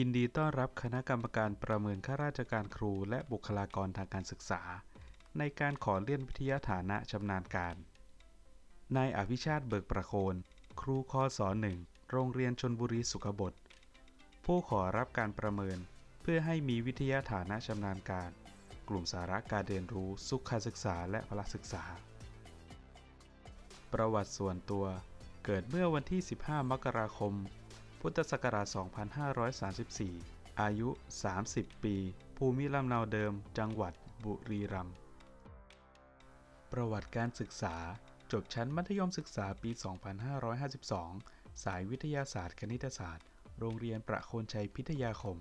ยินดีต้อนรับคณะกรรมการประเมินข้าราชการครูและบุคลากรทางการศึกษา ในการขอเลื่อนวิทยาฐานะชำนาญการ นายอภิชาติเบิกประโคน ครูคศหนึ่งโรงเรียนชนบุรีสุขบดผู้ขอรับการประเมิน เพื่อให้มีวิทยาฐานะชำนาญการ กลุ่มสาระการเรียนรู้สุขศึกษาและพละศึกษา ประวัติส่วนตัว เกิดเมื่อวันที่ 15 มกราคม พุทธศักราช 2534 อายุ 30 ปี ภูมิลำเนาเดิม จังหวัดบุรีรัมย์ ประวัติการศึกษา จบชั้นมัธยมศึกษาปี 2552 สายวิทยาศาสตร์คณิตศาสตร์ โรงเรียนประโคนชัยพิทยาคม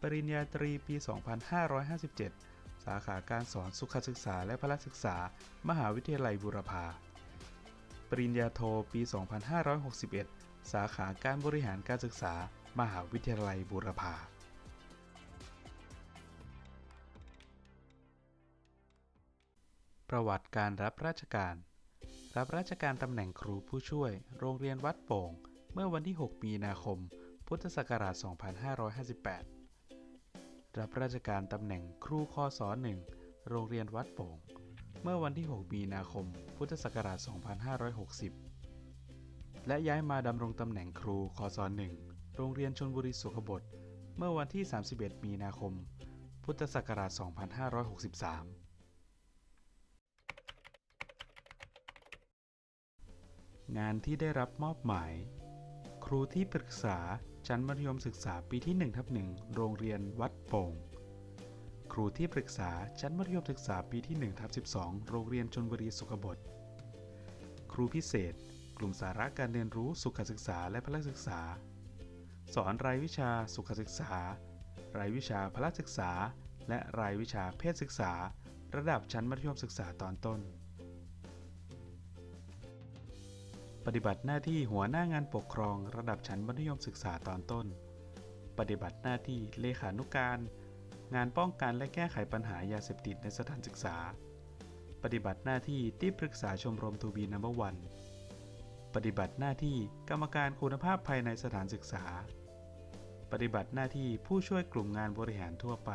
ปริญญาตรีปี 2557 สาขาการสอนสุขศึกษาและพละศึกษา มหาวิทยาลัยบูรพา ปริญญาโทปี 2561 สาขาการบริหารการศึกษา มหาวิทยาลัยบูรพาประวัติการรับราชการ รับราชการตำแหน่งครูผู้ช่วย โรงเรียนวัดโป่ง เมื่อวันที่ 6 มีนาคม พุทธศักราช 2558 รับราชการตำแหน่งครูคศ1โรงเรียนวัดโป่ง เมื่อวันที่ 6 มีนาคม พุทธศักราช 2560 และย้ายมาดำรงตำแหน่งครูคศ1โรงเรียนชนบุรีสุขบดเมื่อวันที่ 31 มีนาคม พุทธศักราช 2563งานที่ได้รับมอบหมาย ครูที่ปรึกษาชั้นมัธยมศึกษาปีที่1ทับ1โรงเรียนวัดโป่ง ครูที่ปรึกษาชั้นมัธยมศึกษาปีที่1ทับ12 โรงเรียนชนบุรีสุขบดครูพิเศษ กลุ่มสาระการเรียนรู้สุขศึกษาและพละศึกษา สอนรายวิชาสุขศึกษา รายวิชาพละศึกษา และรายวิชาเพศศึกษา ระดับชั้นมัธยมศึกษาตอนต้น ปฏิบัติหน้าที่หัวหน้างานปกครองระดับชั้นมัธยมศึกษาตอนต้น ปฏิบัติหน้าที่เลขานุการ งานป้องกันและแก้ไขปัญหายาเสพติดในสถานศึกษา ปฏิบัติหน้าที่ที่ปรึกษาชมรมทูบีนัมเบอร์วัน ปฏิบัติหน้าที่กรรมการคุณภาพภายในสถานศึกษา ปฏิบัติหน้าที่ผู้ช่วยกลุ่มงานบริหารทั่วไป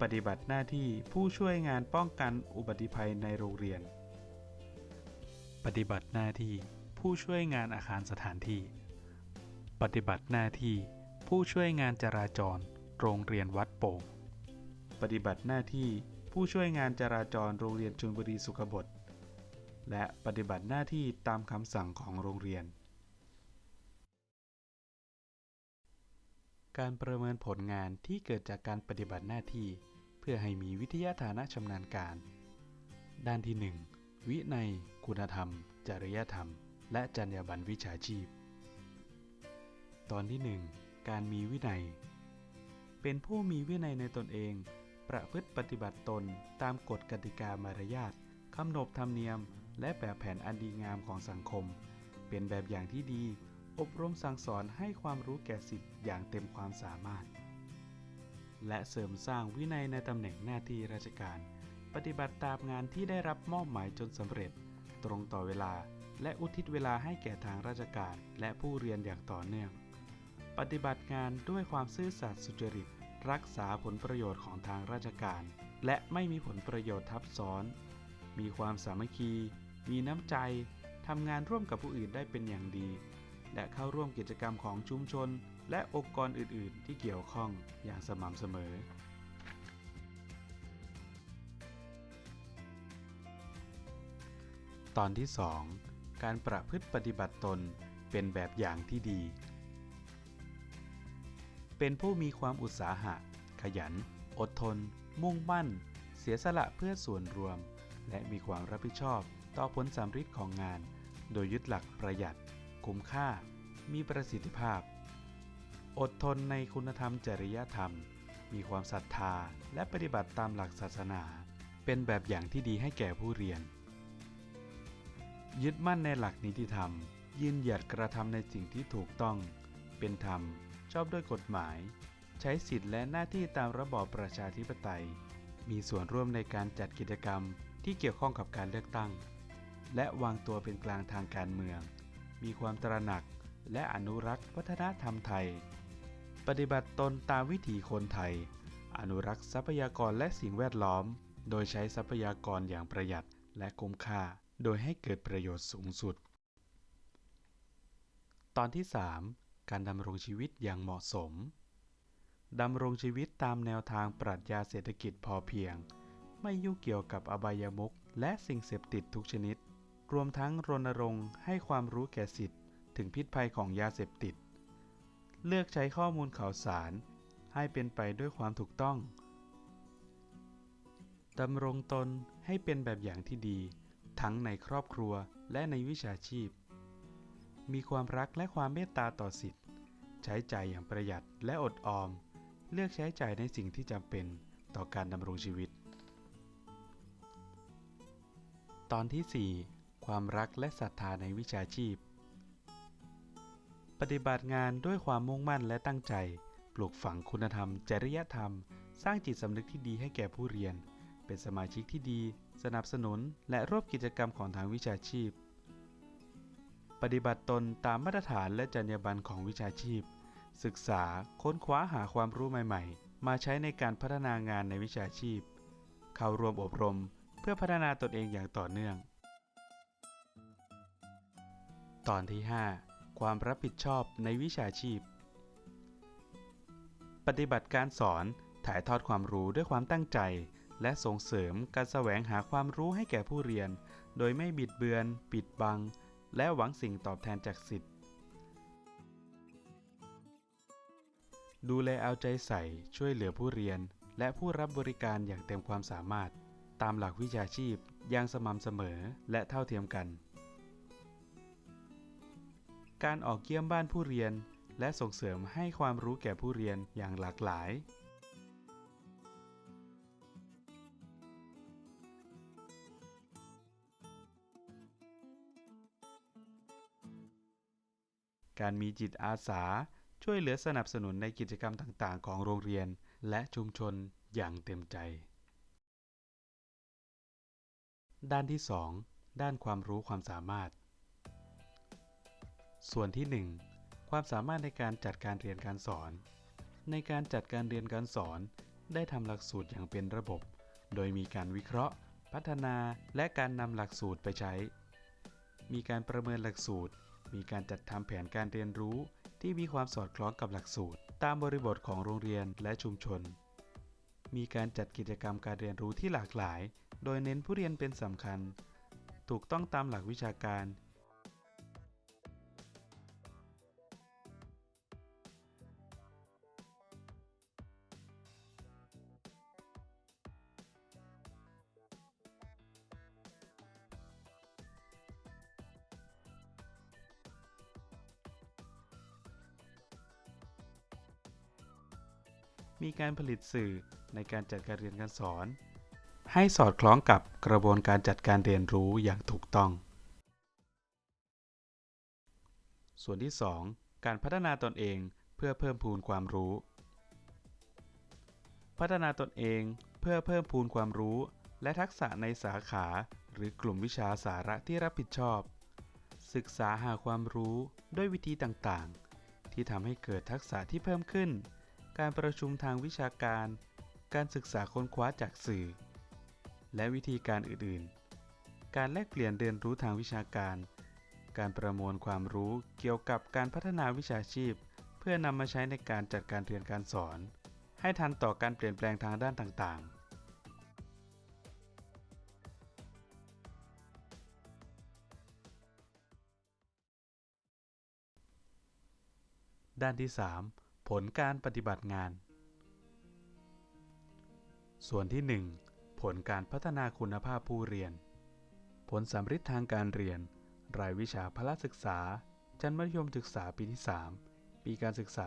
ปฏิบัติหน้าที่ผู้ช่วยงานป้องกันอุบัติภัยในโรงเรียน ปฏิบัติหน้าที่ผู้ช่วยงานอาคารสถานที่ ปฏิบัติหน้าที่ผู้ช่วยงานจราจร โรงเรียนวัดโป่ง ปฏิบัติหน้าที่ผู้ช่วยงานจราจรโรงเรียนชลบุรีสุขบด และปฏิบัติหน้าที่ตามคำสั่งของโรงเรียน การประเมินผลงานที่เกิดจากการปฏิบัติหน้าที่ เพื่อให้มีวิทยาฐานะชำนาญการ ด้านที่ 1 วินัย คุณธรรม จริยธรรม และจรรยาบรรณวิชาชีพ ตอนที่ 1 การมีวินัย เป็นผู้มีวินัยในตนเอง ประพฤติปฏิบัติตนตามกฎกติกามารยาทคำนบธรรมเนียม และแบบแผนอันดีงามของสังคม เป็นแบบอย่างที่ดี อบรมสั่งสอนให้ความรู้แก่สิทธิ์อย่างเต็มความสามารถ และเสริมสร้างวินัยในตำแหน่งหน้าที่ราชการ ปฏิบัติตามงานที่ได้รับมอบหมายจนสำเร็จ ตรงต่อเวลา และอุทิศเวลาให้แก่ทางราชการ และผู้เรียนอย่างต่อเนื่อง ปฏิบัติงานด้วยความซื่อสัตย์สุจริตรักษาผลประโยชน์ของทางราชการ และไม่มีผลประโยชน์ทับซ้อน มีความสามัคคี มีน้ำใจทำงานร่วมกับผู้อื่นได้เป็นอย่างดี และเข้าร่วมกิจกรรมของชุมชน และองค์กรอื่น ๆ ที่เกี่ยวข้องอย่างสม่ำเสมอ ตอนที่ 2 การประพฤติปฏิบัติตนเป็นแบบอย่างที่ดี เป็นผู้มีความอุตสาหะ ขยัน อดทน มุ่งมั่น เสียสละเพื่อส่วนรวม และมีความรับผิดชอบ ต่อผลสำฤทธิ์ของงาน โดยยึดหลักประหยัด คุ้มค่า มีประสิทธิภาพ อดทนในคุณธรรมจริยธรรม มีความศรัทธาและปฏิบัติตามหลักศาสนา เป็นแบบอย่างที่ดีให้แก่ผู้เรียน ยึดมั่นในหลักนิติธรรม ยืนหยัดกระทำในสิ่งที่ถูกต้อง เป็นธรรม ชอบด้วยกฎหมาย ใช้สิทธิและหน้าที่ตามระบอบประชาธิปไตย มีส่วนร่วมในการจัดกิจกรรมที่เกี่ยวข้องกับการเลือกตั้ง และวางตัวเป็นกลางทางการเมือง มีความตระหนักและอนุรักษ์วัฒนธรรมไทย ปฏิบัติตนตามวิถีคนไทย อนุรักษ์ทรัพยากรและสิ่งแวดล้อม โดยใช้ทรัพยากรอย่างประหยัดและคุ้มค่า โดยให้เกิดประโยชน์สูงสุด ตอนที่ 3 การดำรงชีวิตอย่างเหมาะสมดำรงชีวิตตามแนวทางปรัชญาเศรษฐกิจพอเพียง ไม่ยุ่งเกี่ยวกับอบายมุขและสิ่งเสพติดทุกชนิด รวมทั้งรณรงค์ให้ความรู้แก่สิทธิ์ถึงพิษภัยของยาเสพติด เลือกใช้ข้อมูลข่าวสาร ให้เป็นไปด้วยความถูกต้องดำรงตนให้เป็นแบบอย่างที่ดี ทั้งในครอบครัวและในวิชาชีพ มีความรักและความเมตตาต่อสิทธิ์ ใช้จ่ายอย่างประหยัดและอดออม เลือกใช้จ่ายในสิ่งที่จำเป็นต่อการดำรงชีวิต ตอนที่ 4 ความรักและศรัทธาในวิชาชีพ ปฏิบัติงานด้วยความมุ่งมั่นและตั้งใจ ปลูกฝังคุณธรรม จริยธรรม สร้างจิตสำนึกที่ดีให้แก่ผู้เรียน เป็นสมาชิกที่ดี สนับสนุน และร่วมกิจกรรมของทางวิชาชีพ ปฏิบัติตนตามมาตรฐานและจรรยาบรรณของวิชาชีพ ศึกษาค้นคว้าหาความรู้ใหม่ ๆ มาใช้ในการพัฒนางานในวิชาชีพ เข้าร่วมอบรมเพื่อพัฒนาตนเองอย่างต่อเนื่อง ตอนที่ 5 ความรับผิดชอบในวิชาชีพ ปฏิบัติการสอนถ่ายทอดความรู้ด้วยความตั้งใจ และส่งเสริมการแสวงหาความรู้ให้แก่ผู้เรียน โดยไม่บิดเบือน ปิดบัง และหวังสิ่งตอบแทนจากสิทธิ์ ดูแลเอาใจใส่ช่วยเหลือผู้เรียน และผู้รับบริการอย่างเต็มความสามารถ ตามหลักวิชาชีพอย่างสม่ำเสมอและเท่าเทียมกัน การออกเยี่ยมบ้านผู้เรียน และส่งเสริมให้ความรู้แก่ผู้เรียนอย่างหลากหลาย การมีจิตอาสาช่วยเหลือสนับสนุนในกิจกรรมต่างๆ ของโรงเรียนและชุมชนอย่างเต็มใจ ด้านที่ 2 ด้านความรู้ความสามารถ ส่วนที่ 1 ความสามารถในการจัดการเรียนการสอน ในการจัดการเรียนการสอน ได้ทำหลักสูตรอย่างเป็นระบบ โดยมีการวิเคราะห์ พัฒนาและการนำหลักสูตรไปใช้ มีการประเมินหลักสูตร มีการจัดทำแผนการเรียนรู้ที่มีความสอดคล้องกับหลักสูตร ตามบริบทของโรงเรียนและชุมชน มีการจัดกิจกรรมการเรียนรู้ที่หลากหลาย โดยเน้นผู้เรียนเป็นสำคัญ ถูกต้องตามหลักวิชาการ มีการผลิตสื่อในการจัดการเรียนการสอน ให้สอดคล้องกับกระบวนการจัดการเรียนรู้อย่างถูกต้อง ส่วนที่ 2 การพัฒนาตนเองเพื่อเพิ่มพูนความรู้ พัฒนาตนเองเพื่อเพิ่มพูนความรู้ และทักษะในสาขา หรือกลุ่มวิชาสาระที่รับผิดชอบ ศึกษาหาความรู้ด้วยวิธีต่างๆ ที่ทำให้เกิดทักษะที่เพิ่มขึ้น การประชุมทางวิชาการ การศึกษาค้นคว้าจากสื่อ และวิธีการอื่นๆ การแลกเปลี่ยนเรียนรู้ทางวิชาการ การประมวลความรู้เกี่ยวกับการพัฒนาวิชาชีพ เพื่อนำมาใช้ในการจัดการเรียนการสอน ให้ทันต่อการเปลี่ยนแปลงทางด้านต่างๆด้านที่ 3 ผลการปฏิบัติงาน ส่วนที่ 1 ผลการพัฒนาคุณภาพผู้เรียน ผลสำฤทธิ์ทางการเรียน รายวิชาพละศึกษา ชั้นมัธยมศึกษาปีที่ 3 ปีการศึกษา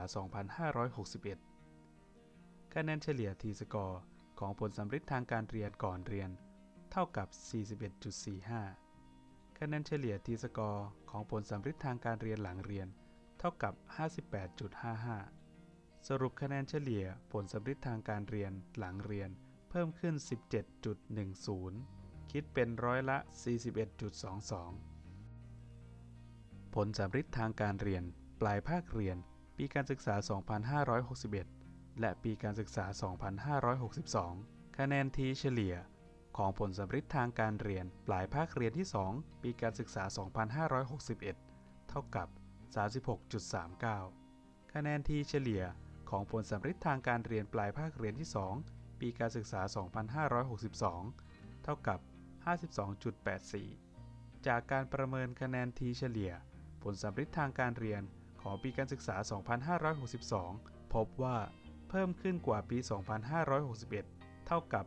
2561 คะแนนเฉลี่ยทีสกอร์ของผลสำฤทธิ์ทางการเรียนก่อนเรียน เท่ากับ 41.45 คะแนนเฉลี่ยทีสกอร์ของผลสำฤทธิ์ทางการเรียนหลังเรียน เท่ากับ 58.55 สรุปคะแนนเฉลี่ยผลสำฤทธิ์ทางการเรียนหลังเรียน เพิ่มขึ้น 17.10 คิดเป็นร้อยละ 41.22 ผลสำฤทธิ์ทางการเรียน ปลายภาคเรียน ปีการศึกษา 2561 และปีการศึกษา 2562 คะแนนทีเฉลี่ย ของผลสำฤทธิ์ทางการเรียน ปลายภาคเรียนที่ 2 ปีการศึกษา 2561 เท่ากับ 36.39 คะแนนทีเฉลี่ย ของผลสำฤทธิ์ทางการเรียนปลายภาคเรียนที่ 2 ปีการศึกษา 2562 เท่ากับ 52.84 จากการประเมินคะแนนทีเฉลี่ย ผลสำฤทธิ์ทางการเรียนของปีการศึกษา 2562 พบว่าเพิ่มขึ้นกว่าปี 2561 เท่ากับ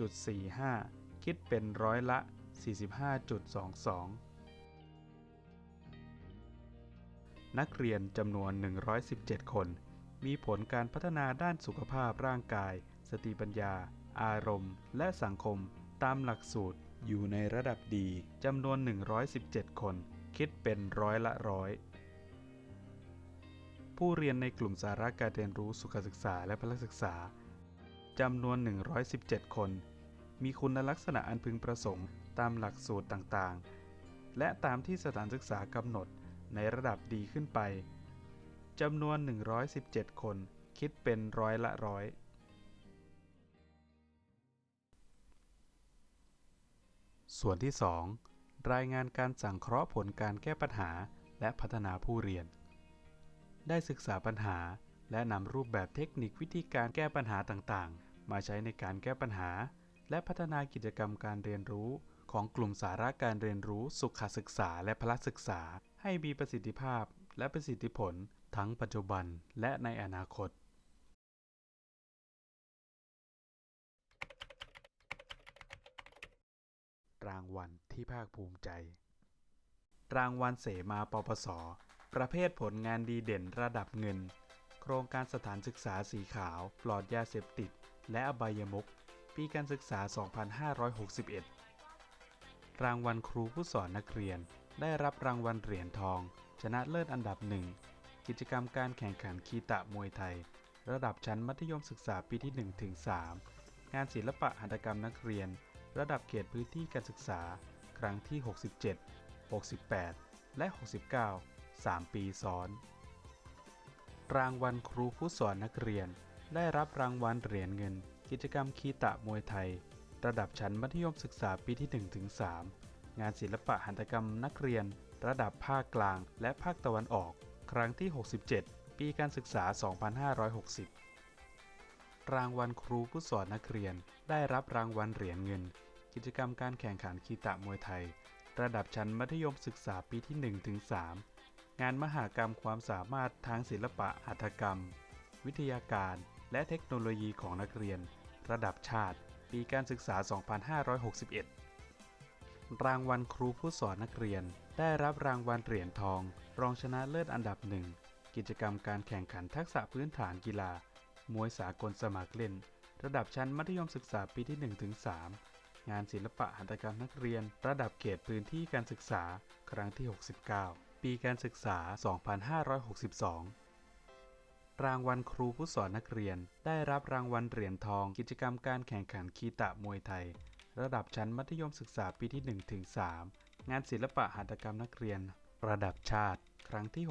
16.45 คิดเป็นร้อยละ 45.22นักเรียนจำนวน 117 คน มีผลการพัฒนาด้านสุขภาพร่างกาย สติปัญญา อารมณ์ และสังคม ตามหลักสูตร อยู่ในระดับดีจำนวน 117 คน คิดเป็นร้อยละร้อยผู้เรียนในกลุ่มสาระการเรียนรู้สุขศึกษาและพละศึกษาจำนวน 117 คน มีคุณลักษณะอันพึงประสงค์ ตามหลักสูตรต่างๆ และตามที่สถานศึกษากำหนดในระดับดีขึ้นไป จำนวน 117 คน คิดเป็นร้อยละร้อยส่วนที่ 2 รายงานการสังเคราะห์ผลการแก้ปัญหาและพัฒนาผู้เรียน ได้ศึกษาปัญหาและนำรูปแบบเทคนิควิธีการแก้ปัญหาต่างๆ มาใช้ในการแก้ปัญหา และพัฒนากิจกรรมการเรียนรู้ ของกลุ่มสาระการเรียนรู้สุขศึกษาและพละศึกษา ให้มีประสิทธิภาพและประสิทธิผล ทั้งปัจจุบันและในอนาคตรางวัลที่ภาคภูมิใจ รางวัลเสมาปปส ประเภทผลงานดีเด่นระดับเงิน โครงการสถานศึกษาสีขาว ปลอดยาเสพติด และอบายมุขปีการศึกษา 2561 รางวัลครูผู้สอนนักเรียน ได้รับรางวัลเหรียญทอง ชนะเลิศอันดับหนึ่ง กิจกรรมการแข่งขันคีตะมวยไทย ระดับชั้นมัธยมศึกษาปีที่1ถึง3งานศิลปะหัตถกรรมนักเรียน ระดับเขตพื้นที่การศึกษา ครั้งที่ 67 68 และ 69 3 ปีซ้อน รางวัลครูผู้สอนนักเรียน ได้รับรางวัลเหรียญเงิน กิจกรรมคีตะมวยไทย ระดับชั้นมัธยมศึกษาปีที่1ถึง3งานศิลปะหัตถกรรมนักเรียน ระดับภาคกลางและภาคตะวันออก ครั้งที่ 67 ปีการศึกษา 2560 รางวัลครูผู้สอนนักเรียนได้รับรางวัลเหรียญเงิน กิจกรรมการแข่งขันคีตะมวยไทย ระดับชั้นมัธยมศึกษาปีที่1ถึง3งานมหากรรมความสามารถทางศิลปะหัตถกรรม วิทยาการและเทคโนโลยีของนักเรียน ระดับชาติ ปีการศึกษา 2561 รางวัลครูผู้สอนนักเรียน ได้รับรางวัลเหรียญทอง รองชนะเลิศอันดับหนึ่งกิจกรรมการแข่งขันทักษะพื้นฐานกีฬา มวยสากลสมัครเล่น ระดับชั้นมัธยมศึกษาปีที่1ถึง3งานศิลปะหัตถกรรมนักเรียน ระดับเขตพื้นที่การศึกษา ครั้งที่ 69 ปีการศึกษา 2562 รางวัลครูผู้สอนนักเรียน ได้รับรางวัลเหรียญทอง กิจกรรมการแข่งขันคีตะมวยไทย ระดับชั้นมัธยมศึกษาปีที่1ถึง3งานศิลปะหัตถกรรมนักเรียน ระดับชาติ ครั้งที่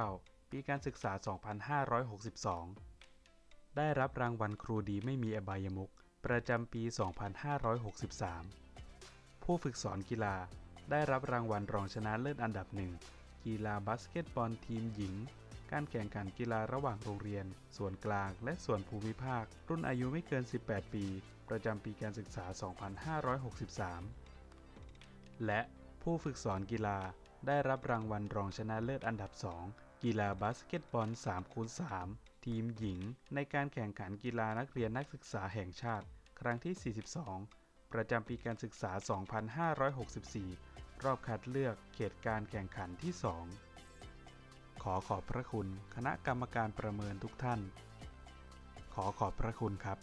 69 ปีการศึกษา 2562 ได้รับรางวัลครูดีไม่มีอบายมุขประจำปี 2563 ผู้ฝึกสอนกีฬาได้รับรางวัลรองชนะเลิศอันดับหนึ่งกีฬาบาสเกตบอลทีมหญิง การแข่งขันกีฬาระหว่างโรงเรียน ส่วนกลางและส่วนภูมิภาค รุ่นอายุไม่เกิน 18 ปี ประจำปีการศึกษา 2563 และผู้ฝึกสอนกีฬาได้รับรางวัลรองชนะเลิศอันดับ 2 กีฬาบาสเกตบอล3คูณ3ทีมหญิง ในการแข่งขันกีฬานักเรียนนักศึกษาแห่งชาติ ครั้งที่ 42 ประจำปีการศึกษา 2564 รอบคัดเลือกเขตการแข่งขันที่ 2 ขอขอบพระคุณคณะกรรมการประเมินทุกท่าน ขอขอบพระคุณครับ